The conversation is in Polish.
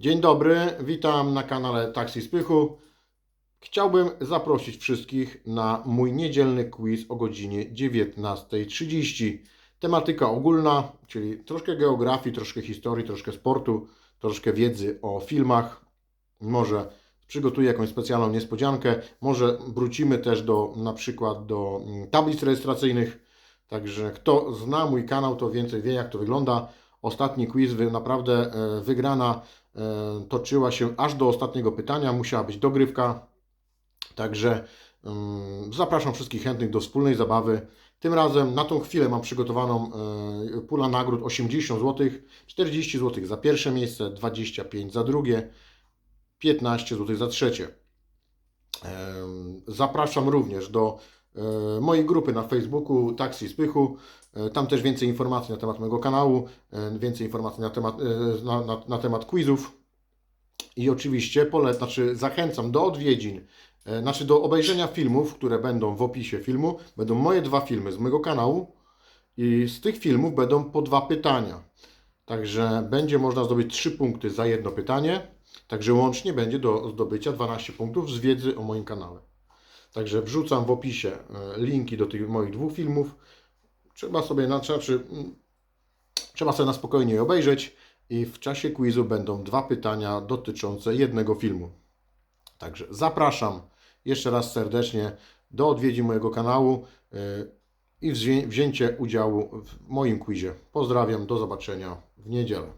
Dzień dobry, witam na kanale Taxi Spychu. Chciałbym zaprosić wszystkich na mój niedzielny quiz o godzinie 19.30. Tematyka ogólna, czyli troszkę geografii, troszkę historii, troszkę sportu, troszkę wiedzy o filmach. Może przygotuję jakąś specjalną niespodziankę, może wrócimy też do na przykład do mm, tablic rejestracyjnych. Także kto zna mój kanał, to więcej wie jak to wygląda. Ostatni quiz naprawdę e, wygrana e, toczyła się aż do ostatniego pytania. Musiała być dogrywka. Także mm, zapraszam wszystkich chętnych do wspólnej zabawy. Tym razem na tą chwilę mam przygotowaną e, pula nagród 80 zł, 40 zł za pierwsze miejsce, 25 za drugie, 15 zł za trzecie. Zapraszam również do mojej grupy na Facebooku Taxi Spychu. E, Tam też więcej informacji na temat mojego kanału, e, więcej informacji na temat, e, na, na, na temat quizów. I oczywiście pole, znaczy zachęcam do odwiedzin, e, znaczy do obejrzenia filmów, które będą w opisie filmu. Będą moje dwa filmy z mojego kanału i z tych filmów będą po dwa pytania. Także będzie można zdobyć 3 punkty za jedno pytanie. Także łącznie będzie do zdobycia 12 punktów z wiedzy o moim kanale. Także wrzucam w opisie e, linki do tych moich dwóch filmów. Trzeba sobie na znaczy, trzeba sobie na spokojnie je obejrzeć i w czasie quizu będą dwa pytania dotyczące jednego filmu. Także zapraszam jeszcze raz serdecznie do odwiedzi mojego kanału e, i wzię- wzięcie udziału w moim quizie. Pozdrawiam, do zobaczenia w niedzielę.